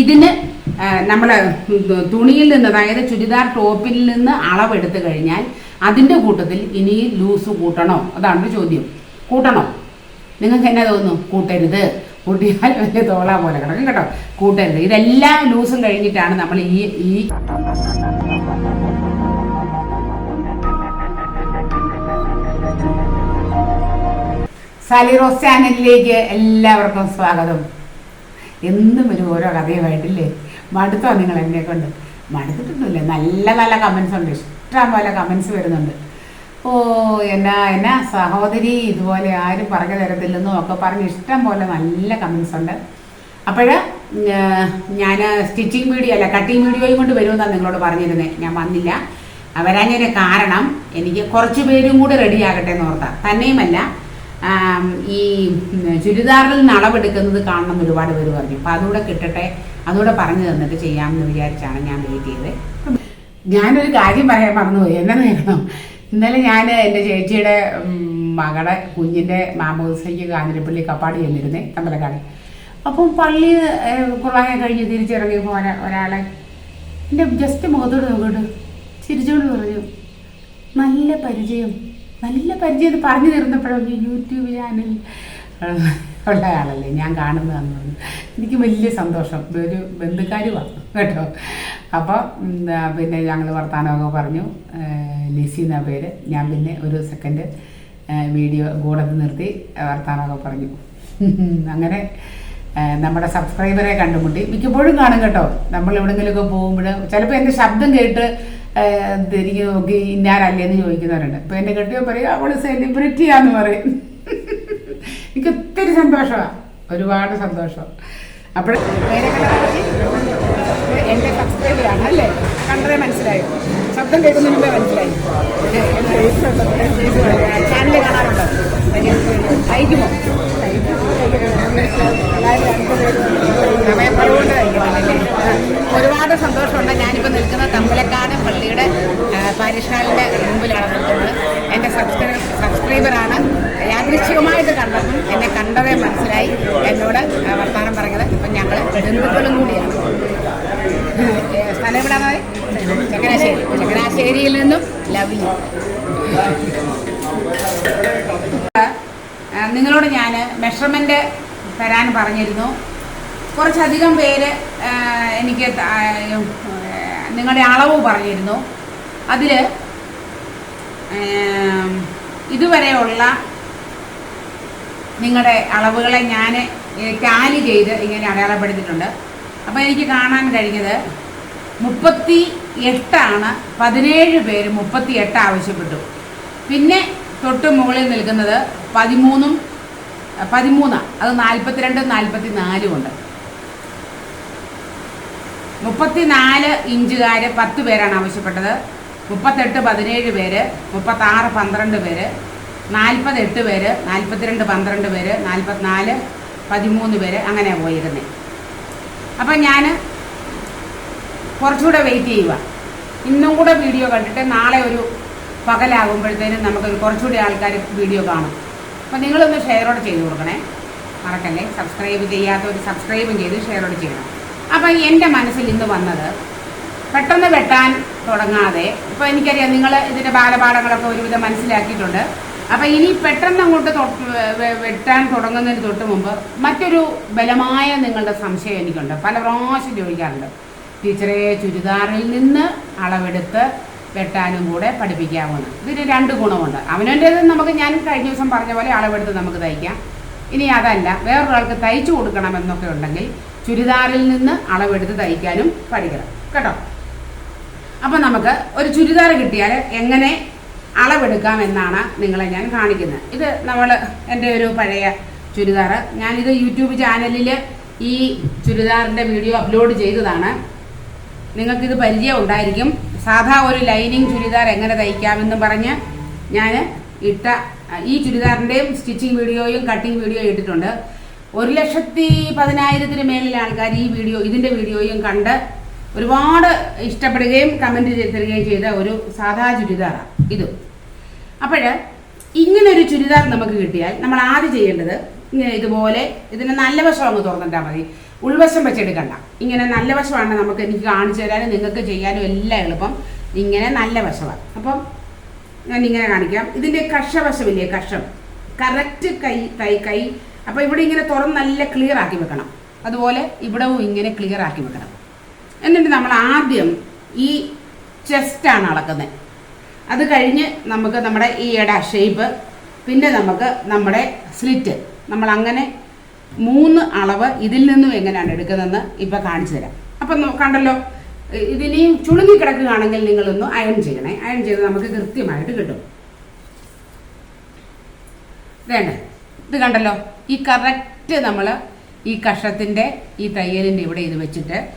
ഇതിന് നമ്മൾ തുണിയിൽ നിന്ന് അതായത് ചുരിദാർ ടോപ്പിൽ നിന്ന് അളവെടുത്ത് കഴിഞ്ഞാൽ അതിന്റെ കൂട്ടത്തിൽ ഇനി ലൂസ് കൂട്ടണോ? അതാണ് ചോദ്യം. കൂട്ടണോ? നിങ്ങൾക്ക് എന്നാ തോന്നുന്നു? കൂട്ടരുത്. കൂട്ടിയാൽ വലിയ തോളാ പോലെ കിടക്കും കേട്ടോ. കൂട്ടരുത്. ഇതെല്ലാം ലൂസും കഴിഞ്ഞിട്ടാണ് നമ്മൾ ഈ ഈ സലിറോസ് ചാനലിലേക്ക് എല്ലാവർക്കും സ്വാഗതം. എന്നും ഒരു ഓരോ കഥയുമായിട്ടില്ലേ മടുത്തോ നിങ്ങൾ എന്നെ കൊണ്ട്? മടുത്തിട്ടൊന്നുമില്ല. നല്ല നല്ല കമൻസ് ഉണ്ട്. ഇഷ്ടം പോലെ കമൻസ് വരുന്നുണ്ട്. ഓ എന്നാ എന്നാ സഹോദരി ഇതുപോലെ ആരും പറഞ്ഞു തരത്തില്ലെന്നും ഒക്കെ പറഞ്ഞ് ഇഷ്ടം പോലെ നല്ല കമൻസ് ഉണ്ട്. അപ്പോൾ ഞാൻ സ്റ്റിച്ചിങ് വീഡിയോ അല്ല കട്ടിങ് വീഡിയോയും കൊണ്ട് വരുമെന്നാണ് നിങ്ങളോട് പറഞ്ഞിരുന്നത് ഞാൻ വന്നില്ല. വരാഞ്ഞതിന് കാരണം എനിക്ക് കുറച്ച് പേരും കൂടി റെഡിയാകട്ടെ എന്ന് ഓർത്താ. തന്നെയുമല്ല ഈ ചുരിദാറിൽ നിന്ന് അളവെടുക്കുന്നത് കാണണം എന്ന് ഒരുപാട് പേര് പറഞ്ഞു. അപ്പോൾ അതുകൂടെ കിട്ടട്ടെ അതുകൂടെ പറഞ്ഞു തന്നിട്ട് ചെയ്യാമെന്ന് വിചാരിച്ചാണ് ഞാൻ വെയിറ്റ് ചെയ്തത്. ഞാനൊരു കാര്യം പറയാൻ മറന്നുപോയി. എന്നെ കേൾക്കണം ഇന്നലെ ഞാൻ എന്റെ ചേച്ചിയുടെ മകളെ കുഞ്ഞിന്റെ മാമോദിസയ്ക്ക് കാഞ്ഞിരപ്പള്ളി കപ്പാട് ചെന്നിരുന്നേ തമ്പലക്കാട് അപ്പം പള്ളി കുർബാന കഴിഞ്ഞ് തിരിച്ചിറങ്ങിയപ്പോൾ ഒരാ ഒരാളെ എന്റെ ജസ്റ്റ് മുഖത്തോട് നോക്കിയിട്ട് ചിരിച്ചുകൊണ്ട് പറഞ്ഞു നല്ല പരിചയം. നല്ല പരിചയം പറഞ്ഞു പറഞ്ഞു ഈ യൂട്യൂബ് ചാനൽ ഉള്ള ആളല്ലേ? ഞാൻ കാണുന്നതെന്ന് പറഞ്ഞു എനിക്ക് വലിയ സന്തോഷം. ഇതൊരു ബന്ധുക്കാരുമാണ് കേട്ടോ. അപ്പോൾ പിന്നെ ഞങ്ങൾ വർത്തമാനമൊക്കെ പറഞ്ഞു. ലിസി എന്ന പേര്. ഞാൻ പിന്നെ ഒരു സെക്കൻഡ് വീഡിയോ കൂടത്ത് നിർത്തി വർത്തമാനമൊക്കെ പറഞ്ഞു. അങ്ങനെ നമ്മുടെ സബ്സ്ക്രൈബറെ കണ്ടുമുട്ടി. മിക്കപ്പോഴും കാണും കേട്ടോ. നമ്മൾ എവിടെങ്കിലുമൊക്കെ പോകുമ്പോൾ ചിലപ്പോൾ എന്റെ ശബ്ദം കേട്ട് തിരിഞ്ഞ് നോക്കി ഇന്നാരല്ലേന്ന് ചോദിക്കുന്നവരുണ്ട്. അപ്പൊ എന്റെ കെട്ടിയോ പറയും അവൾ സെലിബ്രിറ്റിയാന്ന് പറയും. എനിക്ക് ഒത്തിരി സന്തോഷമാണ് ഒരുപാട് സന്തോഷം. അപ്പോൾ എന്റെ സബ്സ്ക്രൈബറാണ് അല്ലേ? കണ്ടതേ മനസ്സിലായോ. ശബ്ദം കേൾക്കുന്നതിന് മനസ്സിലായി. ചാനൽ കാണാറുണ്ടോ? ഒരുപാട് സന്തോഷമുണ്ട്. ഞാനിപ്പോൾ നിൽക്കുന്ന തമ്പലക്കാട് പള്ളിയുടെ പാരിഷാലിന്റെ മുമ്പിലാണ് നിൽക്കുന്നത് എന്റെ സബ്സ്ക്രൈബർ സബ്സ്ക്രൈബറാണ് യാദൃശ്ചികമായിട്ട് കണ്ടപ്പം എന്നെ കണ്ടതേ മനസ്സിലായി. എന്നോട് വർത്തമാനം പറഞ്ഞത്. ഇപ്പം ഞങ്ങൾ ബന്ധുക്കളും കൂടിയാണ്. സ്ഥലം എവിടെയാണ് ചങ്ങനാശ്ശേരി. ചങ്ങനാശ്ശേരിയിൽ നിന്നും ലവ്ലി. നിങ്ങളോട് ഞാൻ മെഷർമെന്റ് തരാൻ പറഞ്ഞിരുന്നു. കുറച്ചധികം പേര് എനിക്ക് നിങ്ങളുടെ അളവ് പറഞ്ഞിരുന്നു. അതിൽ ഇതുവരെയുള്ള നിങ്ങളുടെ അളവുകളെ ഞാൻ ടാലി ചെയ്ത് ഇങ്ങനെ അടയാളപ്പെടുത്തിയിട്ടുണ്ട്. അപ്പോൾ എനിക്ക് കാണാൻ കഴിഞ്ഞത് മുപ്പത്തി എട്ടാണ് പതിനേഴ് പേര് മുപ്പത്തി എട്ട് ആവശ്യപ്പെട്ടു. പിന്നെ തൊട്ട് മുകളിൽ നിൽക്കുന്നത് പതിമൂന്നും പതിമൂന്നാണ് അത് നാൽപ്പത്തിരണ്ടും നാൽപ്പത്തി നാലും ഉണ്ട്. മുപ്പത്തിനാല് ഇഞ്ചുകാർ പത്ത് പേരാണ് ആവശ്യപ്പെട്ടത്. മുപ്പത്തെട്ട് പതിനേഴ് പേര് മുപ്പത്താറ് പന്ത്രണ്ട് പേര് നാൽപ്പത്തെട്ട് പേര് നാൽപ്പത്തിരണ്ട് പന്ത്രണ്ട് പേര് നാൽപ്പത്തിനാല് പതിമൂന്ന് പേര് അങ്ങനെ പോയിരുന്നത് അപ്പം ഞാൻ കുറച്ചുകൂടെ വെയിറ്റ് ചെയ്യുക. ഇന്നും കൂടെ വീഡിയോ കണ്ടിട്ട് നാളെ ഒരു പകലാകുമ്പോഴത്തേനും നമുക്കൊരു കുറച്ചുകൂടി ആൾക്കാർ വീഡിയോ കാണും. അപ്പം നിങ്ങളൊന്ന് ഷെയറോട് ചെയ്ത് കൊടുക്കണേ. മറക്കല്ലേ? സബ്സ്ക്രൈബ് ചെയ്യാത്തവർ സബ്സ്ക്രൈബും ചെയ്ത് ഷെയറോട് ചെയ്യണം. അപ്പം എന്റെ മനസ്സിൽ ഇന്ന് വന്നത് പെട്ടെന്ന് വെട്ടാൻ തുടങ്ങാതെ ഇപ്പോൾ എനിക്കറിയാം നിങ്ങൾ ഇതിന്റെ ബാലപാഠങ്ങളൊക്കെ ഒരുവിധം മനസ്സിലാക്കിയിട്ടുണ്ട്. അപ്പം ഇനി പെട്ടെന്ന് അങ്ങോട്ട് വെട്ടാൻ തുടങ്ങുന്നതിന് തൊട്ട് മുമ്പ് മറ്റൊരു ബലമായ നിങ്ങളുടെ സംശയം എനിക്കുണ്ട്. പല പ്രാവശ്യം ചോദിക്കാറുണ്ട്. ടീച്ചറെ ചുരിദാറിൽ നിന്ന് അളവെടുത്ത് വെട്ടാനും കൂടെ പഠിപ്പിക്കാവുന്ന. ഇതിന് രണ്ട് ഗുണമുണ്ട്. അവനവന്റേത് നമുക്ക് ഞാൻ കഴിഞ്ഞ ദിവസം പറഞ്ഞ പോലെ അളവെടുത്ത് നമുക്ക് തയ്ക്കാം. ഇനി അതല്ല വേറൊരാൾക്ക് തയ്ച്ചു കൊടുക്കണമെന്നൊക്കെ ഉണ്ടെങ്കിൽ ചുരിദാറിൽ നിന്ന് അളവെടുത്ത് തയ്ക്കാനും പഠിക്കണം. കേട്ടോ? അപ്പം നമുക്ക് ഒരു ചുരിദാർ കിട്ടിയാൽ എങ്ങനെ അളവെടുക്കാം എന്നാണ് നിങ്ങളെ ഞാൻ കാണിക്കുന്നത്. ഇത് നമ്മൾ എന്റെ ഒരു പഴയ ചുരിദാർ ഞാനിത് യൂട്യൂബ് ചാനലിൽ ഈ ചുരിദാറിന്റെ വീഡിയോ അപ്ലോഡ് ചെയ്തതാണ്. നിങ്ങൾക്കിത് പരിചയം ഉണ്ടായിരിക്കും. സാധാ ഒരു ലൈനിങ് ചുരിദാർ എങ്ങനെ തയ്ക്കാമെന്ന് പറഞ്ഞ് ഞാൻ ഇട്ട ഈ ചുരിദാറിന്റെയും സ്റ്റിച്ചിങ് വീഡിയോയും കട്ടിങ് വീഡിയോയും ഇട്ടിട്ടുണ്ട്. ഒരു ലക്ഷത്തി പതിനായിരത്തിന് മേലിൽ ആൾക്കാർ ഈ വീഡിയോ ഇതിന്റെ വീഡിയോയും കണ്ട് ഒരുപാട് ഇഷ്ടപ്പെടുകയും കമന്റ് ചെയ്ത് തരികയും ചെയ്ത ഒരു സാധാ ചുരിദാറാണ് ഇത്. അപ്പോൾ ഇങ്ങനൊരു ചുരിദാർ നമുക്ക് കിട്ടിയാൽ നമ്മൾ ആദ്യം ചെയ്യേണ്ടത് ഇങ്ങനെ ഇതുപോലെ ഇതിന് നല്ല വശം അങ്ങ് തുറന്നിട്ടാൽ മതി. ഉൾവശം വെച്ചെടുക്കണ്ട. ഇങ്ങനെ നല്ല വശമാണ് നമുക്ക് എനിക്ക് കാണിച്ചു തരാനും നിങ്ങൾക്ക് ചെയ്യാനും എല്ലാം എളുപ്പം. ഇങ്ങനെ നല്ല വശമാണ്. അപ്പം ഞാൻ ഇങ്ങനെ കാണിക്കാം. ഇതിന്റെ കഷവശമില്ലേ കഷം കറക്റ്റ് കൈ കൈ കൈ. അപ്പോൾ ഇവിടെ ഇങ്ങനെ തുറന്ന് നല്ല ക്ലിയർ ആക്കി വെക്കണം. അതുപോലെ ഇവിടവും ഇങ്ങനെ ക്ലിയർ ആക്കി വെക്കണം. എന്നിട്ട് നമ്മൾ ആദ്യം ഈ ചെസ്റ്റാണ് അളക്കുന്നത്. അത് കഴിഞ്ഞ് നമുക്ക് നമ്മുടെ ഈ ഇട ഷേപ്പ് പിന്നെ നമുക്ക് നമ്മുടെ സ്ലിറ്റ് നമ്മൾ അങ്ങനെ മൂന്ന് അളവ് ഇതിൽ നിന്നും എങ്ങനെയാണ് എടുക്കുന്നതെന്ന് ഇപ്പം കാണിച്ചു തരാം. അപ്പം കണ്ടല്ലോ ഇതിനെയും ചുളുങ്ങി കിടക്കുകയാണെങ്കിൽ നിങ്ങളൊന്ന് അയൺ ചെയ്യണേ. അയൺ ചെയ്ത് നമുക്ക് കൃത്യമായിട്ട് കിട്ടും. വേണ്ട? ഇത് കണ്ടല്ലോ ഈ കറക്റ്റ് നമ്മൾ ഈ കഷത്തിന്റെ ഈ തയ്യലിന്റെ ഇവിടെ ഇത് വെച്ചിട്ട്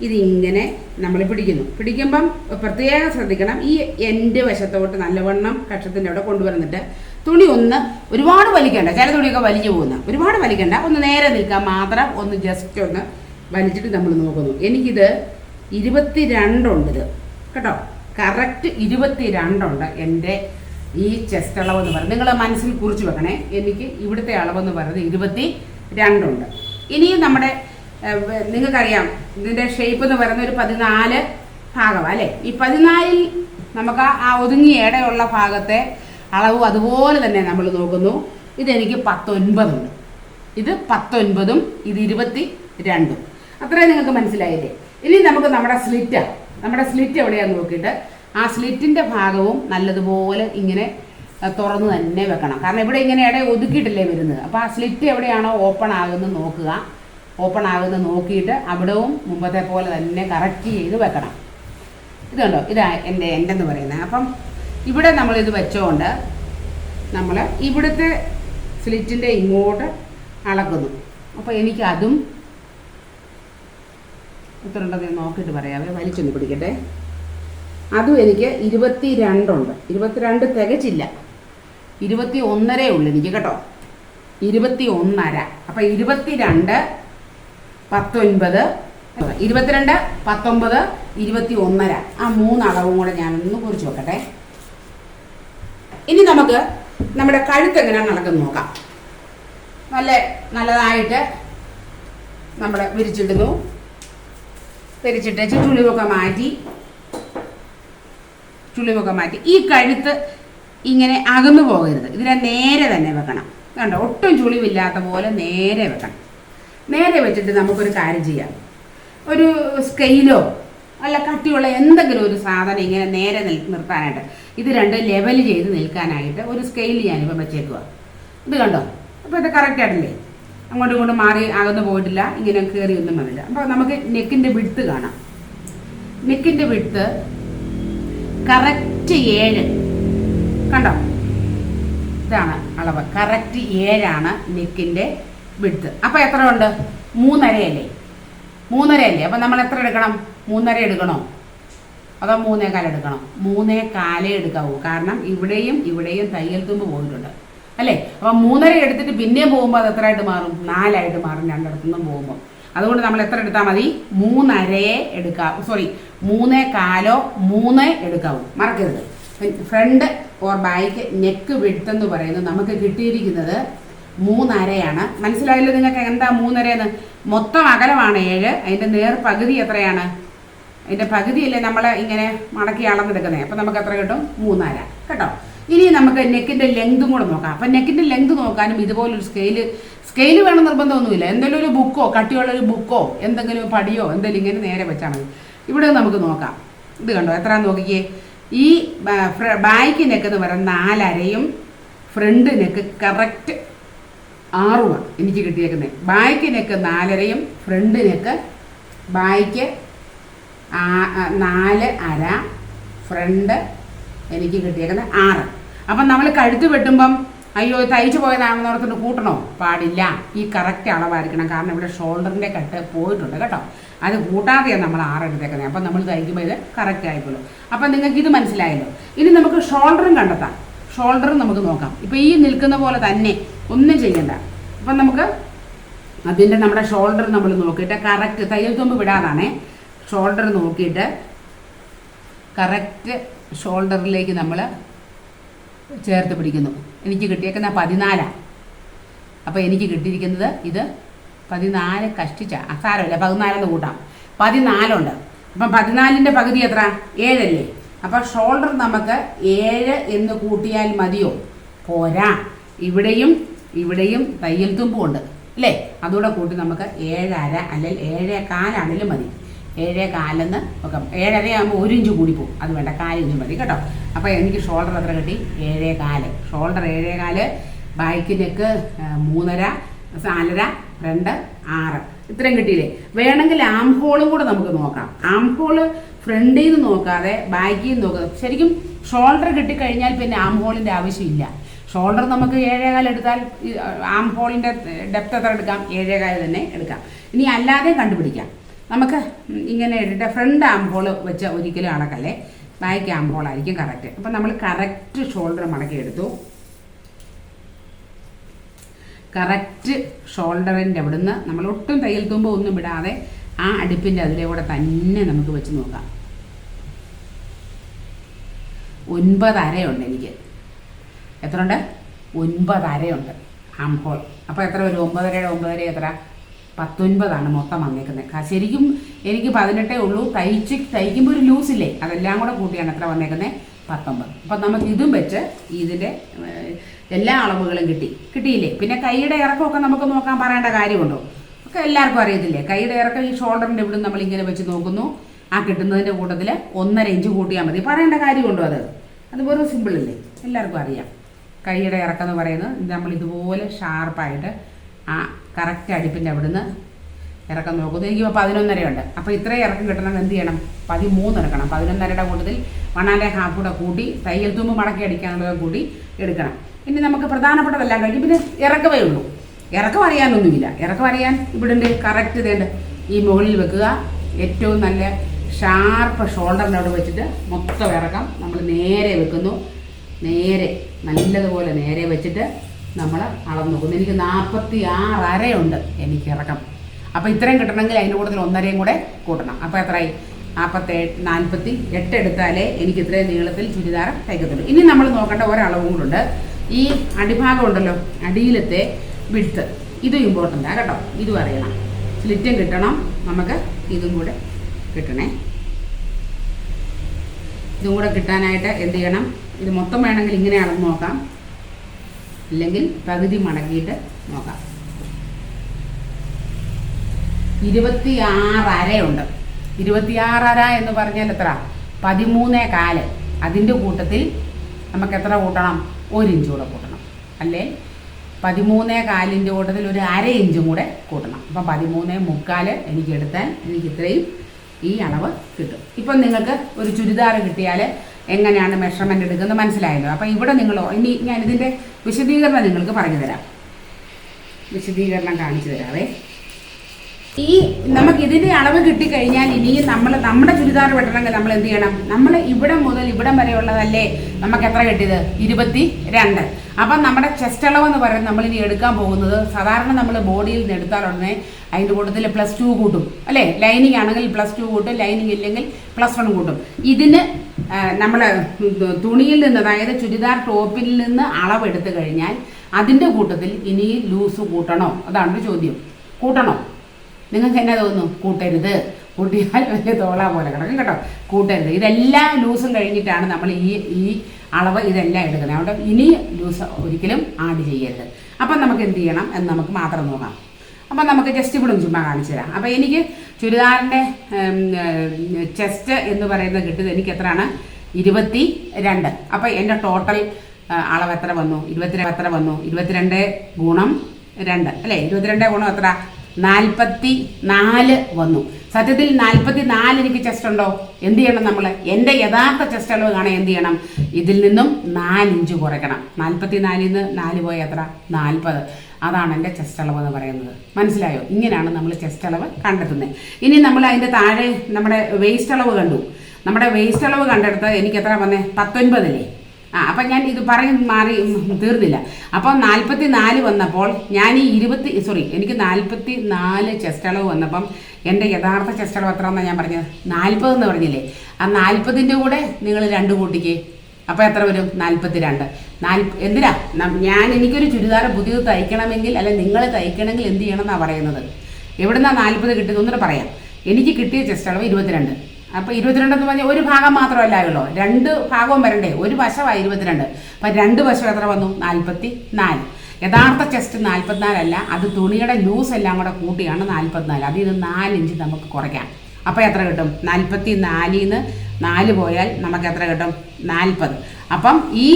ഇതിങ്ങനെ നമ്മൾ പിടിക്കുന്നു. പിടിക്കുമ്പം പ്രത്യേകം ശ്രദ്ധിക്കണം. ഈ എന്റെ വശത്തോട്ട് നല്ലവണ്ണം കഷത്തിന്റെ അവിടെ കൊണ്ടുവന്നിട്ട് തുണി ഒന്ന് ഒരുപാട് വലിക്കണ്ട. ചില തുണിയൊക്കെ വലിഞ്ഞു പോകുന്ന. ഒരുപാട് വലിക്കണ്ട. ഒന്ന് നേരെ നിൽക്കാൻ മാത്രം ഒന്ന് ജസ്റ്റ് ഒന്ന് വലിച്ചിട്ട് നമ്മൾ നോക്കുന്നു. എനിക്കിത് ഇരുപത്തി രണ്ടുണ്ട് ഇത്. കേട്ടോ? കറക്റ്റ് ഇരുപത്തി രണ്ടുണ്ട് എന്റെ ഈ ചെസ്റ്റ് അളവെന്ന് പറയുന്നത്. നിങ്ങൾ മനസ്സിൽ കുറിച്ച് വെക്കണേ. എനിക്ക് ഇവിടുത്തെ അളവെന്ന് പറയുന്നത് ഇരുപത്തി രണ്ടുണ്ട് ഇനിയും നമ്മുടെ നിങ്ങൾക്കറിയാം. ഇതിന്റെ ഷേപ്പ് എന്ന് പറയുന്ന ഒരു പതിനാല് ഭാഗമാണ് അല്ലേ? ഈ പതിനാലിൽ നമുക്ക് ആ ഒതുങ്ങിയ ഇടയുള്ള ഭാഗത്തെ അളവും അതുപോലെ തന്നെ നമ്മൾ നോക്കുന്നു. ഇതെനിക്ക് പത്തൊൻപതുണ്ട്. ഇത് പത്തൊൻപതും ഇത് ഇരുപത്തി രണ്ടും അത്രയും നിങ്ങൾക്ക് മനസ്സിലായില്ലേ? ഇനി നമുക്ക് നമ്മുടെ സ്ലിറ്റ് നമ്മുടെ സ്ലിറ്റ് എവിടെയാന്ന് നോക്കിയിട്ട് ആ സ്ലിറ്റിന്റെ ഭാഗവും നല്ലതുപോലെ ഇങ്ങനെ തുറന്ന് തന്നെ വെക്കണം. കാരണം ഇവിടെ ഇങ്ങനെ ഇടയിൽ ഒതുക്കിയിട്ടില്ലേ വരുന്നത്. അപ്പോൾ ആ സ്ലിറ്റ് എവിടെയാണോ ഓപ്പൺ ആകുന്നത് നോക്കുക. ഓപ്പൺ ആകുന്നത് നോക്കിയിട്ട് അവിടവും മുമ്പത്തെ പോലെ തന്നെ കറക്റ്റ് ചെയ്ത് വെക്കണം. ഇതുണ്ടോ ഇതാ എന്റെ എന്റെ എന്ന് പറയുന്നത്. അപ്പം ഇവിടെ നമ്മൾ ഇത് വെച്ചുകൊണ്ട് നമ്മൾ ഇവിടുത്തെ സ്ലിറ്റിന്റെ ഇങ്ങോട്ട് അളക്കുന്നു. അപ്പോൾ എനിക്ക് അതും എത്ര ഞാൻ നോക്കിയിട്ട് പറയാമേ വലിച്ചൊന്ന് പിടിക്കട്ടെ. അതും എനിക്ക് ഇരുപത്തി രണ്ടുണ്ട് ഇരുപത്തിരണ്ട് തികച്ചില്ല. ഇരുപത്തി ഒന്നരേ ഉള്ളൂ എനിക്ക് കേട്ടോ. ഇരുപത്തി ഒന്നര അപ്പം ഇരുപത്തിരണ്ട് പത്തൊൻപത് ഇരുപത്തിരണ്ട് പത്തൊമ്പത് ഇരുപത്തി ഒന്നര ആ മൂന്ന് അളവും കൂടെ ഞാനൊന്ന് കുറിച്ച് വെക്കട്ടെ. ഇനി നമുക്ക് നമ്മുടെ കഴുത്ത് എങ്ങനെ നടക്കും നോക്കാം. നല്ല നല്ലതായിട്ട് നമ്മൾ വിരിച്ചിടുന്നു. വിരിച്ചിട്ട് ചുളിവൊക്കെ മാറ്റി. ചുളിവൊക്കെ മാറ്റി. ഈ കഴുത്ത് ഇങ്ങനെ അകന്നു പോകരുത്. ഇതിനെ നേരെ തന്നെ വെക്കണം. കണ്ടോ? ഒട്ടും ചുളിവില്ലാത്ത പോലെ നേരെ വെക്കണം. നേരെ വെച്ചിട്ട് നമുക്കൊരു കാര്യം ചെയ്യാം. ഒരു സ്കെയിലോ അല്ല കട്ടിയുള്ള എന്തെങ്കിലും ഒരു സാധനം ഇങ്ങനെ നേരെ നിൽ നിർത്താനായിട്ട്. ഇത് രണ്ട് ലെവൽ ചെയ്ത് നിൽക്കാനായിട്ട് ഒരു സ്കെയിൽ ഞാനിപ്പോൾ വെച്ചേക്കുക ഇത് കണ്ടോ? അപ്പോൾ ഇത് കറക്റ്റ് ആയിട്ടില്ലേ? അങ്ങോട്ടും ഇങ്ങോട്ടും മാറി അകന്നു പോയിട്ടില്ല ഇങ്ങനെ കയറി ഒന്നും വന്നില്ല. അപ്പോൾ നമുക്ക് നെക്കിന്റെ വിടുത്ത് കാണാം. നെക്കിന്റെ വിടുത്ത് കറക്റ്റ് ഏഴ്. കണ്ടോ? ഇതാണ് അളവ്. കറക്റ്റ് ഏഴാണ് നെക്കിന്റെ വിടുത്ത് അപ്പോൾ എത്ര ഉണ്ട് മൂന്നരയല്ലേ? മൂന്നരയല്ലേ? അപ്പം നമ്മൾ എത്ര എടുക്കണം? മൂന്നര എടുക്കണോ? അതോ മൂന്നേ കാല എടുക്കണം? മൂന്നേ കാലേ എടുക്കാവൂ. കാരണം ഇവിടെയും ഇവിടെയും തയ്യൽ തുമ്പ് പോയിട്ടുണ്ട്. അല്ലേ? അപ്പം മൂന്നര എടുത്തിട്ട് പിന്നെയും പോകുമ്പോൾ അത് എത്രയായിട്ട് മാറും? നാലായിട്ട് മാറും രണ്ടിടത്തുനിന്നും പോകുമ്പോൾ അതുകൊണ്ട് നമ്മൾ എത്ര എടുത്താൽ മതി? മൂന്നരയെ എടുക്കാം സോറി മൂന്നേ കാലോ മൂന്നേ എടുക്കാവൂ. മറക്കരുത്. ഫ്രണ്ട് ഓർ ബാക്ക് നെക്ക് വിടുത്തെന്ന് പറയുന്നത് നമുക്ക് കിട്ടിയിരിക്കുന്നത് മൂന്നരയാണ്. മനസ്സിലായല്ലോ നിങ്ങൾക്ക് എന്താ മൂന്നരയെന്ന് മൊത്തം അകലമാണ് ഏഴ്. അതിന്റെ നേർ പകുതി എത്രയാണ്? അതിന്റെ പകുതിയല്ലേ നമ്മൾ ഇങ്ങനെ മടക്കി അളന്നെടുക്കുന്നത് അപ്പം നമുക്ക് എത്ര കിട്ടും? മൂന്നര കേട്ടോ? ഇനി നമുക്ക് നെക്കിന്റെ ലെങ്തും കൂടെ നോക്കാം. അപ്പം നെക്കിന്റെ ലെങ്ത് നോക്കാനും ഇതുപോലൊരു സ്കെയിൽ സ്കെയിൽ വേണം നിർബന്ധമൊന്നുമില്ല. എന്തെങ്കിലും ഒരു ബുക്കോ കട്ടിയുള്ള ഒരു ബുക്കോ എന്തെങ്കിലും പടിയോ എന്തെങ്കിലും ഇങ്ങനെ നേരെ വെച്ചാൽ മതി. ഇവിടെ നമുക്ക് നോക്കാം. ഇത് കണ്ടോ? എത്ര നോക്കിക്കേ. ഈ ബാക്ക് നെക്ക് എന്ന് പറയുന്നത് നാലരയും ഫ്രണ്ട് നെക്ക് കറക്റ്റ് ആറുമാണ് എനിക്ക് കിട്ടിയേക്കുന്നത് ബാക്ക് നെക്ക് നാലരയും ഫ്രണ്ട് നെക്ക് ബാക്ക് നാല് അര ഫ്രണ്ട് എനിക്ക് കിട്ടിയേക്കുന്നത് ആറ്. അപ്പം നമ്മൾ കഴുത്ത് വെട്ടുമ്പം അയ്യോ തയ്ച്ചു പോയതാണെന്ന് ഓർത്തിട്ട് കൂട്ടണോ? പാടില്ല. ഈ കറക്റ്റ് അളവായിരിക്കണം. കാരണം ഇവിടെ ഷോൾഡറിന്റെ കട്ട് പോയിട്ടുണ്ട് കേട്ടോ. അത് കൂട്ടാതെയാണ് നമ്മൾ ആറ് എടുത്തേക്കുന്നത്. അപ്പം നമ്മൾ തയ്ക്കുമ്പോൾ ഇത് കറക്റ്റ് ആയിക്കോളും. അപ്പം നിങ്ങൾക്ക് ഇത് മനസ്സിലായല്ലോ. ഇനി നമുക്ക് ഷോൾഡറും കണ്ടെത്താം. ഷോൾഡറും നമുക്ക് നോക്കാം. ഇപ്പം ഈ നിൽക്കുന്ന പോലെ തന്നെ ഒന്നും ചെയ്യണ്ട. അപ്പം നമുക്ക് അതിന്റെ നമ്മുടെ ഷോൾഡർ നമ്മൾ നോക്കിയിട്ട് കറക്റ്റ് തയ്യൽ തുമ്പ് വിടാതാണേ ഷോൾഡർ നോക്കിയിട്ട് കറക്റ്റ് ഷോൾഡറിലേക്ക് നമ്മൾ ചേർത്ത് പിടിക്കുന്നു. എനിക്ക് കിട്ടിയേക്കുന്ന പതിനാലാണ് അപ്പോൾ എനിക്ക് കിട്ടിയിരിക്കുന്നത് ഇത് പതിനാല് കഷ്ടിച്ച. ആ സാരമില്ല പതിനാലെന്ന് കൂട്ടാം. പതിനാലുണ്ട്. അപ്പം പതിനാലിന്റെ പകുതി എത്ര? ഏഴല്ലേ. അപ്പം ഷോൾഡർ നമുക്ക് ഏഴ് എന്ന് കൂട്ടിയാൽ മതിയോ? പോരാ. ഇവിടെയും ഇവിടെയും തയ്യൽ തുമ്പുണ്ട്. അല്ലേ? അതുകൂടെ കൂട്ടി നമുക്ക് ഏഴര അല്ലെങ്കിൽ ഏഴേ കാലാണെങ്കിലും മതി. ഏഴേ കാലെന്ന് ഒക്കെ ഏഴരയാകുമ്പോൾ ഒരു ഇഞ്ച് കൂടി പോകും അത് വേണ്ട കാലിഞ്ച് മതി കേട്ടോ. അപ്പോൾ എനിക്ക് ഷോൾഡർ എത്ര കിട്ടി? ഏഴേ കാൽ. ഷോൾഡർ ഏഴേ കാൽ ബാക്ക് നെക്ക് മൂന്നര നാലര രണ്ട് ആറ്. ഇത്രയും കിട്ടിയില്ലേ? വേണമെങ്കിൽ ആം ഹോളും കൂടെ നമുക്ക് നോക്കാം. ആം ഹോൾ ഫ്രണ്ടിൽ നിന്ന് നോക്കാതെ ബാക്കിൽ നിന്ന് നോക്കാതെ. ശരിക്കും ഷോൾഡർ കിട്ടിക്കഴിഞ്ഞാൽ പിന്നെ ആം ഹോളിന്റെ ആവശ്യമില്ല. ഷോൾഡർ നമുക്ക് ഏഴേകാൽ എടുത്താൽ ആം ഹോളിന്റെ ഡെപ്ത് എത്ര എടുക്കാം? ഏഴേകാൽ തന്നെ എടുക്കാം. ഇനി അല്ലാതെ കണ്ടുപിടിക്കാം. നമുക്ക് ഇങ്ങനെ ഇട്ടിട്ട് ഫ്രണ്ട് ആംഹോൾ വെച്ച ഒരിക്കലും അളക്കല്ലേ? ബാക്ക് ആംഹോളായിരിക്കും കറക്റ്റ് അപ്പം നമ്മൾ കറക്റ്റ് ഷോൾഡർ മടക്കി എടുത്തു. കറക്റ്റ് ഷോൾഡറിന്റെ അവിടുന്ന് നമ്മൾ ഒട്ടും തയ്യൽ തുമ്പ് ഒന്നും വിടാതെ ആ അടുപ്പിന്റെ അതിലെ കൂടെ തന്നെ നമുക്ക് വെച്ച് നോക്കാം. ഒൻപത് അരയുണ്ട് എനിക്ക്. എത്ര ഉണ്ട് ഒൻപത് അരയുണ്ട് ആം ഹോൾ അപ്പോൾ എത്ര വരും? ഒമ്പതരയുടെ ഒമ്പതര എത്ര പത്തൊൻപതാണ് മൊത്തം വന്നേക്കുന്നത്. ശരിക്കും എനിക്ക് പതിനെട്ടേ ഉള്ളൂ. തയ്ച്ച് തയ്ക്കുമ്പോൾ ഒരു ലൂസില്ലേ അതെല്ലാം കൂടെ കൂട്ടിയാണ് എത്ര വന്നേക്കുന്നത് പത്തൊമ്പത്. അപ്പം നമുക്ക് ഇതും വെച്ച് ഇതിന്റെ എല്ലാ അളവുകളും കിട്ടി. കിട്ടിയില്ലേ? പിന്നെ കൈയുടെ ഇറക്കമൊക്കെ നമുക്ക് നോക്കാൻ പറയേണ്ട കാര്യമുണ്ടോ? ഒക്കെ എല്ലാവർക്കും അറിയത്തില്ലേ? കൈയുടെ ഇറക്കം ഈ ഷോൾഡറിന്റെ ഇവിടെ നമ്മൾ ഇങ്ങനെ വെച്ച് നോക്കുന്നു. ആ കിട്ടുന്നതിന്റെ കൂട്ടത്തിൽ ഒന്നര ഇഞ്ച് കൂട്ടിയാൽ മതി. പറയേണ്ട കാര്യമുണ്ടോ അത്? അത് വെറും സിമ്പിൾ അല്ലേ? എല്ലാവർക്കും അറിയാം. കൈയുടെ ഇറക്കം എന്ന് പറയുന്നത് നമ്മൾ ഇതുപോലെ ഷാർപ്പായിട്ട് ആ കറക്റ്റ് അടുപ്പിന്റെ അവിടുന്ന് ഇറക്കം നോക്കുന്നു എനിക്കിപ്പോൾ പതിനൊന്നരയുണ്ട്. അപ്പോൾ ഇത്രയും ഇറക്കം കിട്ടണമെങ്കിൽ എന്ത് ചെയ്യണം? പതിമൂന്ന് ഇറക്കണം പതിനൊന്നരയുടെ കൂട്ടത്തിൽ ആൻഡ് ഹാഫ് കൂടെ കൂട്ടി തയ്യൽ തുമ്പ് മടക്കി അടിക്കാനുള്ള കൂടി എടുക്കണം. ഇനി നമുക്ക് പ്രധാനപ്പെട്ടതെല്ലാം കഴിഞ്ഞ് പിന്നെ ഇറക്കമേ ഉള്ളൂ. ഇറക്കം അറിയാനൊന്നുമില്ല. ഇറക്കം അറിയാൻ ഇവിടെ ഉണ്ട് കറക്റ്റ് ഇതേണ്ട്. ഈ മുകളിൽ വെക്കുക. ഏറ്റവും നല്ല ഷാർപ്പ് ഷോൾഡറിന്റെ അവിടെ വെച്ചിട്ട് മൊത്തം ഇറക്കം നമ്മൾ നേരെ വെക്കുന്നു. നേരെ നല്ലതുപോലെ നേരെ വെച്ചിട്ട് നമ്മൾ അളന്ന് നോക്കുന്നു. എനിക്ക് നാൽപ്പത്തി ആറ് അരയുണ്ട്. എനിക്ക് ഇറക്കം. അപ്പോൾ ഇത്രയും കിട്ടണമെങ്കിൽ അതിന്റെ കൂടുതൽ ഒന്നരയും കൂടെ കൂട്ടണം. അപ്പോൾ എത്രയായി? നാൽപ്പത്തേഴ് നാൽപ്പത്തി എട്ട് എടുത്താലേ എനിക്ക് ഇത്രയും നീളത്തിൽ ചുരിദാർ തയ്ക്കത്തുള്ളൂ. ഇനി നമ്മൾ നോക്കേണ്ട ഒരളവും ഉണ്ട്. ഈ അടിഭാഗം ഉണ്ടല്ലോ അടിയിലത്തെ വിട്ട് ഇതും ഇമ്പോർട്ടന്റ് കേട്ടോ. ഇതും അറിയണം. സ്ലിറ്റും കിട്ടണം. നമുക്ക് ഇതും കൂടെ കിട്ടണേ. ഇതും കൂടെ കിട്ടാനായിട്ട് എന്ത് ചെയ്യണം? ഇത് മൊത്തം വേണമെങ്കിൽ ഇങ്ങനെ അളന്ന് നോക്കാം. ഇല്ലെങ്കിൽ പകുതി മടക്കിയിട്ട് നോക്കാം. ഇരുപത്തിയാറ് അരയുണ്ട് ഇരുപത്തിയാറ് അര എന്ന് പറഞ്ഞാൽ എത്ര? പതിമൂന്നേ കാൽ. അതിന്റെ കൂട്ടത്തിൽ നമുക്ക് എത്ര കൂട്ടണം? ഒരു ഇഞ്ച് കൂടെ കൂട്ടണം. അല്ലേ? പതിമൂന്നേ കാലിന്റെ കൂട്ടത്തിൽ ഒരു അര ഇഞ്ചും കൂടെ കൂട്ടണം. അപ്പം പതിമൂന്നേ മുക്കാൽ എനിക്ക് എടുത്താൽ എനിക്ക് ഇത്രയും ഈ അളവ് കിട്ടും. ഇപ്പം നിങ്ങൾക്ക് ഒരു ചുരിദാർ കിട്ടിയാൽ എങ്ങനെയാണ് മെഷർമെന്റ് എടുക്കുന്നത് മനസ്സിലായല്ലോ. അപ്പം ഇവിടെ നിങ്ങൾ ഇനി ഞാൻ ഇതിന്റെ വിശദീകരണം നിങ്ങൾക്ക് പറഞ്ഞു തരാം വിശദീകരണം കാണിച്ചു തരാവേ ഈ നമുക്ക് ഇതിന്റെ അളവ് കിട്ടിക്കഴിഞ്ഞാൽ ഇനിയും നമ്മൾ നമ്മുടെ ചുരിദാർ വെട്ടണമെങ്കിൽ നമ്മൾ എന്ത് ചെയ്യണം? നമ്മൾ ഇവിടെ മുതൽ ഇവിടം വരെയുള്ളതല്ലേ നമുക്ക് എത്ര കിട്ടിയത്? ഇരുപത്തി രണ്ട് അപ്പം നമ്മുടെ ചെസ്റ്റ് അളവ് എന്ന് പറയുന്നത് നമ്മൾ ഇനി എടുക്കാൻ പോകുന്നത് സാധാരണ നമ്മൾ ബോഡിയിൽ നിന്ന് എടുത്താൽ ഉടനെ അതിന്റെ കൂട്ടത്തിൽ പ്ലസ് ടു കൂട്ടും. അല്ലേ? ലൈനിങ് ആണെങ്കിൽ പ്ലസ് ടു കൂട്ടും ലൈനിങ് ഇല്ലെങ്കിൽ പ്ലസ് വൺ കൂട്ടും. ഇതിന് നമ്മൾ തുണിയിൽ നിന്ന് അതായത് ചുരിദാർ ടോപ്പിൽ നിന്ന് അളവെടുത്ത് കഴിഞ്ഞാൽ അതിന്റെ കൂട്ടത്തിൽ ഇനി ലൂസ് കൂട്ടണോ? അതാണ് ചോദ്യം. കൂട്ടണോ? നിങ്ങൾക്ക് എന്നാ തോന്നുന്നു? കൂട്ടരുത്. കൂട്ടിയാൽ വലിയ തോള പോലെ കിടക്കും കേട്ടോ. കൂട്ടരുത്. ഇതെല്ലാം ലൂസും കഴിഞ്ഞിട്ടാണ് നമ്മൾ ഈ ഈ അളവ് ഇതെല്ലാം എടുക്കുന്നത്. അതുകൊണ്ട് ഇനി ലൂസ് ഒരിക്കലും ആഡ് ചെയ്യരുത്. അപ്പം നമുക്ക് എന്ത് ചെയ്യണം എന്ന് നമുക്ക് മാത്രം നോക്കാം. അപ്പം നമുക്ക് ജസ്റ്റ് ഇവിടെ ചുമ്മാ കാണിച്ചു തരാം. അപ്പം എനിക്ക് ചുരിദാറിന്റെ ചെസ്റ്റ് എന്ന് പറയുന്നത് കിട്ടിയത് എനിക്ക് എത്രയാണ്? ഇരുപത്തി രണ്ട് അപ്പം എന്റെ ടോട്ടൽ അളവ് എത്ര വന്നു? ഇരുപത്തിരണ്ട് എത്ര വന്നു? ഇരുപത്തിരണ്ട് ഗുണം രണ്ട്. അല്ലേ? ഇരുപത്തിരണ്ട് ഗുണം എത്ര നാൽപ്പത്തി നാല് വന്നു. സത്യത്തിൽ നാൽപ്പത്തി നാല് എനിക്ക് ചെസ്റ്റ് ഉണ്ടോ? എന്ത് ചെയ്യണം നമ്മൾ എന്റെ യഥാർത്ഥ ചെസ്റ്റ് അളവ് കാണാൻ എന്ത് ചെയ്യണം? ഇതിൽ നിന്നും നാലിഞ്ച് കുറയ്ക്കണം. നാൽപ്പത്തി നാലിൽ നിന്ന് നാല് പോയ എത്ര? നാൽപ്പത് അതാണ് എന്റെ ചെസ്റ്റ് അളവ് എന്ന് പറയുന്നത്. മനസ്സിലായോ? ഇങ്ങനെയാണ് നമ്മൾ ചെസ്റ്റ് അളവ് കണ്ടെത്തുന്നത്. ഇനി നമ്മൾ അതിന്റെ താഴെ നമ്മുടെ വേസ്റ്റ് അളവ് കണ്ടു. നമ്മുടെ വേസ്റ്റ് അളവ് കണ്ടെടുത്ത് എനിക്ക് എത്ര വന്നേ? പത്തൊൻപതല്ലേ? ആ അപ്പം ഞാൻ ഇത് പറയും മാറി തീർന്നില്ല. അപ്പോൾ നാൽപ്പത്തി നാല് വന്നപ്പോൾ ഞാൻ ഈ ഇരുപത്തി സോറി എനിക്ക് നാൽപ്പത്തി നാല് ചെസ്റ്റ് അളവ് വന്നപ്പം എന്റെ യഥാർത്ഥ ചെസ്റ്റ് അളവ് എത്ര ഞാൻ പറഞ്ഞത്? നാൽപ്പത് എന്ന് പറഞ്ഞില്ലേ? ആ നാൽപ്പതിന്റെ കൂടെ നിങ്ങൾ രണ്ട് കൂട്ടിക്ക്. അപ്പോൾ എത്ര വരും? നാൽപ്പത്തി രണ്ട് നാൽപ്പ എന്തിനാ ഞാൻ എനിക്കൊരു ചുരിദാർ പുതിയത് തയ്ക്കണമെങ്കിൽ അല്ലെ നിങ്ങൾ തയ്ക്കണമെങ്കിൽ എന്ത് ചെയ്യണം എന്നാണ് പറയുന്നത്? എവിടുന്നാ നാൽപ്പത് കിട്ടുന്നതെന്ന് പറയാം. എനിക്ക് കിട്ടിയ ചെസ്റ്റ് അളവ് ഇരുപത്തിരണ്ട്. അപ്പോൾ ഇരുപത്തിരണ്ട് എന്ന് പറഞ്ഞാൽ ഒരു ഭാഗം മാത്രമല്ലായുള്ളൂ രണ്ട് ഭാഗവും വരണ്ടേ? ഒരു വശമായി ഇരുപത്തിരണ്ട്. അപ്പം രണ്ട് വശം എത്ര വന്നു? നാൽപ്പത്തി നാല് യഥാർത്ഥ ചെസ്റ്റ് നാൽപ്പത്തിനാലല്ല അത് തുണിയുടെ ലൂസ് എല്ലാം കൂടെ കൂട്ടിയാണ് നാൽപ്പത്തിനാല് അതിൽ നിന്ന് നാലിഞ്ച് നമുക്ക് കുറയ്ക്കാം. അപ്പോൾ എത്ര കിട്ടും? നാൽപ്പത്തി നാലിൽ നിന്ന് നാല് പോയാൽ നമുക്ക് എത്ര കിട്ടും? നാൽപ്പത് അപ്പം ഈ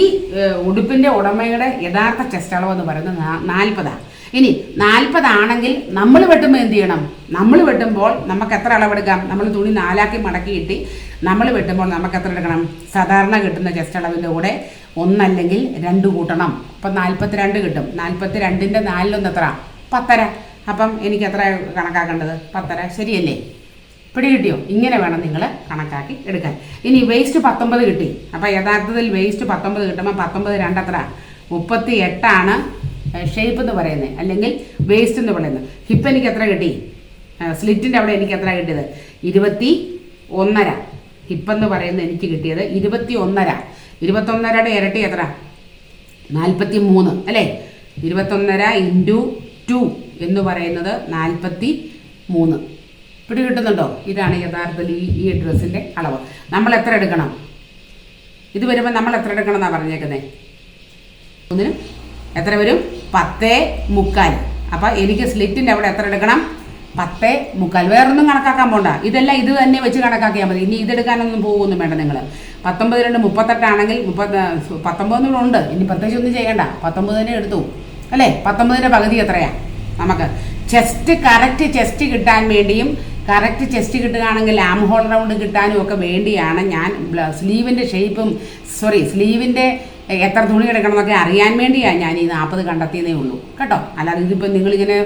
ഉടുപ്പിന്റെ ഉടമയുടെ യഥാർത്ഥ ചെസ്റ്റ് അളവ് എന്ന് പറയുന്നത് നാൽപ്പതാണ് ഇനി നാൽപ്പതാണെങ്കിൽ നമ്മൾ വെട്ടുമ്പോൾ എന്ത് ചെയ്യണം? നമ്മൾ വെട്ടുമ്പോൾ നമുക്ക് എത്ര അളവെടുക്കാം? നമ്മൾ തുണി നാലാക്കി മടക്കി കിട്ടി നമ്മൾ വെട്ടുമ്പോൾ നമുക്ക് എത്ര എടുക്കണം? സാധാരണ കിട്ടുന്ന ജസ്റ്റ് അളവിന്റെ കൂടെ ഒന്നല്ലെങ്കിൽ രണ്ട് കൂട്ടണം. അപ്പം നാൽപ്പത്തിരണ്ട് കിട്ടും. നാൽപ്പത്തി രണ്ടിന്റെ നാലിലൊന്ന് എത്ര? പത്തര. അപ്പം എനിക്ക് എത്ര കണക്കാക്കേണ്ടത്? പത്തര. ശരിയല്ലേ? പിടി കിട്ടിയോ? ഇങ്ങനെ വേണം നിങ്ങൾ കണക്കാക്കി എടുക്കാൻ. ഇനി വേസ്റ്റ് പത്തൊമ്പത് കിട്ടി. അപ്പോൾ യഥാർത്ഥത്തിൽ വേസ്റ്റ് പത്തൊമ്പത് കിട്ടുമ്പോൾ പത്തൊമ്പത് രണ്ടത്ര മുപ്പത്തി എട്ടാണ് ഷേപ്പ് എന്ന് പറയുന്നത് അല്ലെങ്കിൽ വേസ്റ്റ് എന്ന് പറയുന്നത് ഹിപ്പ് എനിക്ക് എത്ര കിട്ടി? സ്ലിറ്റിന്റെ അവിടെ എനിക്ക് എത്ര കിട്ടിയത്? ഇരുപത്തി ഒന്നര. ഹിപ്പെന്ന് പറയുന്നത് എനിക്ക് കിട്ടിയത് ഇരുപത്തി ഒന്നര ഇരുപത്തൊന്നരയുടെ ഇരട്ടി എത്ര? നാൽപ്പത്തി മൂന്ന് അല്ലേ? ഇരുപത്തൊന്നര ഇന്റു ടു എന്ന് പറയുന്നത് നാൽപ്പത്തി മൂന്ന് പിടി കിട്ടുന്നുണ്ടോ? ഇതാണ് യഥാർത്ഥത്തിൽ ഈ ഈ ഡ്രസ്സിന്റെ അളവ്. നമ്മൾ എത്ര എടുക്കണം? ഇത് വരുമ്പോൾ നമ്മൾ എത്ര എടുക്കണം എന്നാണ് പറഞ്ഞേക്കുന്നത് ഒന്നിന് എത്ര വരും? പത്തേ മുക്കാൽ. അപ്പോൾ എനിക്ക് സ്ലിറ്റിന്റെ അവിടെ എത്ര എടുക്കണം? പത്തേ മുക്കാൽ. വേറൊന്നും കണക്കാക്കാൻ പോണ്ട. ഇതെല്ലാം ഇത് തന്നെ വെച്ച് കണക്കാക്കിയാൽ മതി. ഇനി ഇതെടുക്കാനൊന്നും പോകുമൊന്നും വേണ്ട നിങ്ങൾ പത്തൊമ്പത് രണ്ട് മുപ്പത്തെട്ടാണെങ്കിൽ മുപ്പത് പത്തൊമ്പതിനും ഉണ്ട്. ഇനി പ്രത്യേകിച്ച് ഒന്നും ചെയ്യണ്ട. പത്തൊമ്പത് തന്നെ എടുത്തു. അല്ലേ? പത്തൊമ്പതിന്റെ പകുതി എത്രയാ? നമുക്ക് ചെസ്റ്റ് കറക്റ്റ് ചെസ്റ്റ് കിട്ടാൻ വേണ്ടിയും കറക്റ്റ് ചെസ്റ്റ് കിട്ടുകയാണെങ്കിൽ ആം ഹോൾ റൗണ്ട് കിട്ടാനും ഒക്കെ വേണ്ടിയാണ് ഞാൻ സ്ലീവിന്റെ ഷേപ്പും സോറി സ്ലീവിന്റെ എത്ര തുണി എടുക്കണം എന്നൊക്കെ അറിയാൻ വേണ്ടിയാണ് ഞാൻ ഈ നാൽപ്പത് കണ്ടെത്തിയതേ ഉള്ളൂ. കേട്ടോ? അല്ലാതെ ഇതിപ്പോൾ നിങ്ങളിങ്ങനെ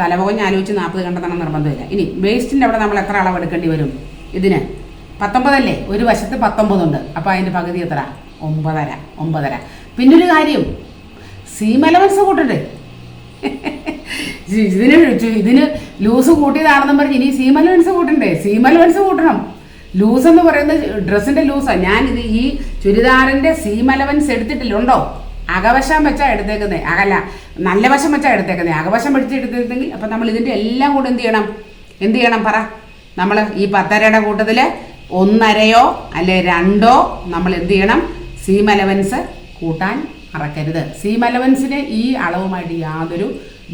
തലപോകഞ്ഞ് ആലോചിച്ച് നാൽപ്പത് കണ്ടെത്തണം നിർബന്ധമില്ല. ഇനി വേസ്റ്റിന്റെ അവിടെ നമ്മൾ എത്ര അളവ് എടുക്കേണ്ടി വരും? ഇതിന് പത്തൊമ്പതല്ലേ? ഒരു വശത്ത് പത്തൊമ്പതുണ്ട്. അപ്പോൾ അതിന്റെ പകുതി എത്ര? ഒമ്പതര. ഒമ്പതര. പിന്നൊരു കാര്യം സീം അലവൻസ് കൂട്ടണ്ടേ ഇതിന് ഇതിന് ലൂസ് കൂട്ടിയതാണെന്നും പറഞ്ഞ് ഇനി സീം അലവൻസ് കൂട്ടണ്ടേ? സീം അലവൻസ് കൂട്ടണം. ലൂസ് എന്ന് പറയുന്നത് ഡ്രസ്സിന്റെ ലൂസാ. ഞാൻ ഇത് ഈ ചുരിദാറിന്റെ സീം അലവൻസ് എടുത്തിട്ടില്ലുണ്ടോ? അകവശം വെച്ചാ എടുത്തേക്കുന്നത് അകല്ല നല്ല വശം വെച്ചാ എടുത്തേക്കുന്നത് അകവശം വെച്ച് എടുത്തിരുന്നെങ്കിൽ അപ്പം നമ്മൾ ഇതിന്റെ എല്ലാം കൂടെ എന്ത് ചെയ്യണം? എന്ത് ചെയ്യണം പറ? നമ്മൾ ഈ പത്തരയുടെ കൂട്ടത്തിൽ ഒന്നരയോ അല്ലെ രണ്ടോ നമ്മൾ എന്ത് ചെയ്യണം? സീം അലവൻസ് കൂട്ടാൻ മറക്കരുത്. സീം അലവൻസിന് ഈ അളവുമായിട്ട് യാതൊരു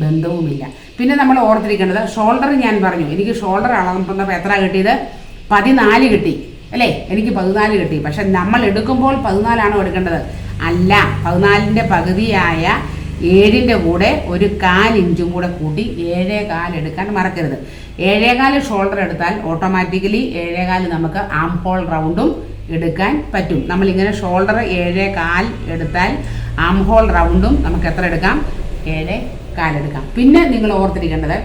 ബന്ധവുമില്ല. പിന്നെ നമ്മൾ ഓർത്തിരിക്കേണ്ടത് ഷോൾഡർ ഞാൻ പറഞ്ഞു. എനിക്ക് ഷോൾഡർ അളന്നപ്പോൾ എത്ര കിട്ടിയത്? പതിനാല് കിട്ടി. അല്ലേ? എനിക്ക് പതിനാല് കിട്ടി. പക്ഷെ നമ്മൾ എടുക്കുമ്പോൾ പതിനാലാണോ എടുക്കേണ്ടത്? അല്ല. പതിനാലിന്റെ പകുതിയായ ഏഴിന്റെ കൂടെ ഒരു കാൽ ഇഞ്ചും കൂടെ കൂട്ടി ഏഴേ കാൽ എടുക്കാൻ മറക്കരുത്. ഏഴേകാൽ ഷോൾഡർ എടുത്താൽ ഓട്ടോമാറ്റിക്കലി ഏഴേകാൽ നമുക്ക് ആം ഹോൾ റൗണ്ടും എടുക്കാൻ പറ്റും. നമ്മൾ ഇങ്ങനെ ഷോൾഡർ ഏഴേ കാൽ എടുത്താൽ ആം ഹോൾ റൗണ്ടും നമുക്ക് എത്ര എടുക്കാം? ഏഴേ കാലെടുക്കാം പിന്നെ നിങ്ങൾ ഓർത്തിരിക്കേണ്ടത്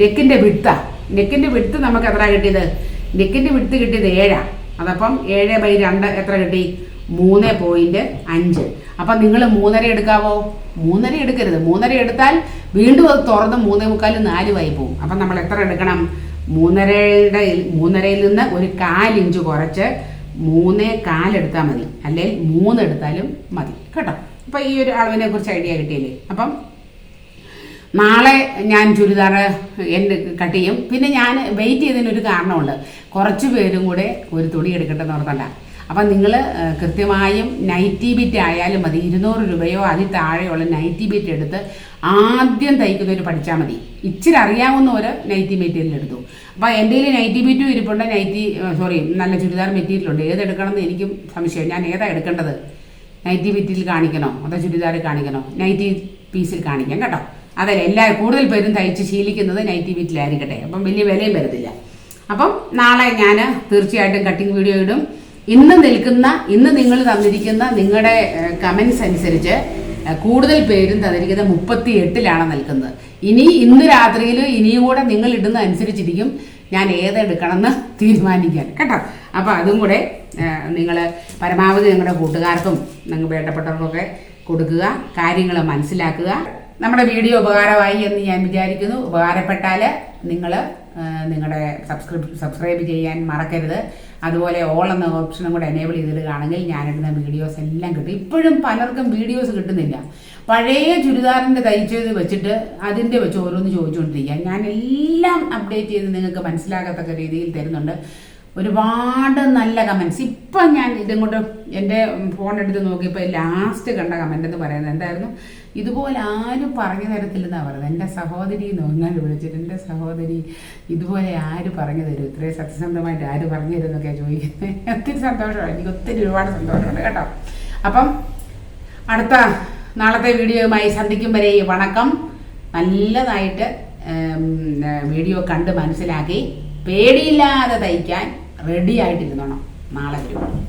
നെക്കിന്റെ വിടുത്ത നെക്കിന്റെ വിടുത്ത് നമുക്ക് എത്ര കിട്ടിയത്? നെക്കിന്റെ വിടുത്ത് കിട്ടിയത് ഏഴാണ് അതപ്പം ഏഴ് ബൈ രണ്ട് എത്ര കിട്ടി? മൂന്ന് പോയിന്റ് അഞ്ച്. അപ്പം നിങ്ങൾ മൂന്നര എടുക്കാവോ? മൂന്നര എടുക്കരുത്. മൂന്നര എടുത്താൽ വീണ്ടും അത് തുറന്ന് മൂന്നേ മുക്കാൽ നാലുമായി പോകും അപ്പം നമ്മൾ എത്ര എടുക്കണം? മൂന്നരയുടെ മൂന്നരയിൽ നിന്ന് ഒരു കാലിഞ്ച് കുറച്ച് മൂന്നേ കാലെടുത്താൽ മതി. അല്ലെങ്കിൽ മൂന്ന് എടുത്താലും മതി. കേട്ടോ? അപ്പൊ ഈ ഒരു അളവിനെ കുറിച്ച് ഐഡിയ കിട്ടിയില്ലേ? അപ്പം നാളെ ഞാൻ ചുരിദാർ എന്റെ കട്ട് ചെയ്യും. പിന്നെ ഞാൻ വെയിറ്റ് ചെയ്തതിനൊരു കാരണമുണ്ട്. കുറച്ച് പേരും കൂടെ ഒരു തുണി എടുക്കട്ടെ എന്ന് ഓർത്തണ്ട. അപ്പം നിങ്ങൾ കൃത്യമായും നൈറ്റി ബിറ്റ് ആയാലും മതി. ഇരുന്നൂറ് രൂപയോ അതിൽ താഴെയുള്ള നൈറ്റി ബിറ്റ് എടുത്ത് ആദ്യം തയ്ക്കുന്നവർ പഠിച്ചാൽ മതി. ഇച്ചിരി അറിയാവുന്നവർ നൈറ്റി മെറ്റീരിയൽ എടുത്തു. അപ്പോൾ എന്റെ കയ്യിൽ നൈറ്റി ബിറ്റും ഇരിപ്പുണ്ട്. നൈറ്റി സോറി നല്ല ചുരിദാർ മെറ്റീരിയൽ ഉണ്ട്. ഏതെടുക്കണം എന്ന് എനിക്കും സംശയം. ഞാൻ ഏതാ എടുക്കേണ്ടത്? നൈറ്റി ബിറ്റിൽ കാണിക്കണോ? അതോ ചുരിദാർ കാണിക്കണോ? നൈറ്റി പീസിൽ കാണിക്കാം കേട്ടോ. അതല്ല എല്ലാ കൂടുതൽ പേരും തയ്ച്ച് ശീലിക്കുന്നത് നൈറ്റി വീട്ടിലായിരിക്കട്ടെ അപ്പം വലിയ വിലയും വരത്തില്ല. അപ്പം നാളെ ഞാൻ തീർച്ചയായിട്ടും കട്ടിങ് വീഡിയോ ഇടും. ഇന്ന് നിൽക്കുന്ന ഇന്ന് നിങ്ങൾ തന്നിരിക്കുന്ന നിങ്ങളുടെ കമൻസ് അനുസരിച്ച് കൂടുതൽ പേരും തന്നിരിക്കുന്ന മുപ്പത്തി എട്ടിലാണ് നിൽക്കുന്നത്. ഇനി ഇന്ന് രാത്രിയിൽ ഇനിയും കൂടെ നിങ്ങൾ ഇടുന്ന അനുസരിച്ചിരിക്കും ഞാൻ ഏതെടുക്കണമെന്ന് തീരുമാനിക്കാൻ. കേട്ടോ? അപ്പോൾ അതും കൂടെ നിങ്ങൾ പരമാവധി നിങ്ങളുടെ കൂട്ടുകാർക്കും നിങ്ങൾ വേണ്ടപ്പെട്ടവർക്കൊക്കെ കൊടുക്കുക കാര്യങ്ങൾ മനസ്സിലാക്കുക. നമ്മുടെ വീഡിയോ ഉപകാരമായി എന്ന് ഞാൻ വിചാരിക്കുന്നു. ഉപകാരപ്പെട്ടാൽ നിങ്ങൾ നിങ്ങളുടെ സബ്സ്ക്രൈബ് സബ്സ്ക്രൈബ് ചെയ്യാൻ മറക്കരുത്. അതുപോലെ ഓൾ എന്ന ഓപ്ഷനും കൂടെ എനേബിൾ ചെയ്തിടുകയാണെങ്കിൽ ഞാനിടുന്ന വീഡിയോസ് എല്ലാം കിട്ടും. ഇപ്പോഴും പലർക്കും വീഡിയോസ് കിട്ടുന്നില്ല. പഴയ ചുരിദാറിന്റെ തയ്ച്ചത് വെച്ചിട്ട് അതിന്റെ വെച്ച് ഓരോന്ന് ചോദിച്ചുകൊണ്ടിരിക്കുക. ഞാൻ എല്ലാം അപ്ഡേറ്റ് ചെയ്ത് നിങ്ങൾക്ക് മനസ്സിലാകത്തക്ക രീതിയിൽ തരുന്നുണ്ട്. ഒരുപാട് നല്ല കമൻസ് ഇപ്പം ഞാൻ ഇതങ്ങോട്ട് എന്റെ ഫോൺ എടുത്ത് നോക്കിയപ്പോൾ ലാസ്റ്റ് കണ്ട കമന്റ് എന്ന് പറയുന്നത് എന്തായിരുന്നു? ഇതുപോലെ ആരും പറഞ്ഞു തരത്തില്ലെന്നാണ് പറയുന്നത് എന്റെ സഹോദരി നോങ്ങാൻ വിളിച്ചിട്ട് എന്റെ സഹോദരി ഇതുപോലെ ആര് പറഞ്ഞു തരും? ഇത്രയും സത്യസന്ധമായിട്ട് ആര് പറഞ്ഞു തരും എന്നൊക്കെയാണ് ചോദിക്കുന്നത് ഒത്തിരി സന്തോഷമാണ്. എനിക്ക് ഒത്തിരി ഒരുപാട് സന്തോഷമുണ്ട് കേട്ടോ. അപ്പം അടുത്ത നാളത്തെ വീഡിയോയുമായി സന്ധിക്കും വരെ വണക്കം നല്ലതായിട്ട് വീഡിയോ കണ്ട് മനസ്സിലാക്കി. പേടിയില്ലാതെ തയ്ക്കാൻ റെഡി ആയിട്ടിരുന്നോണം. നാളെ വരും.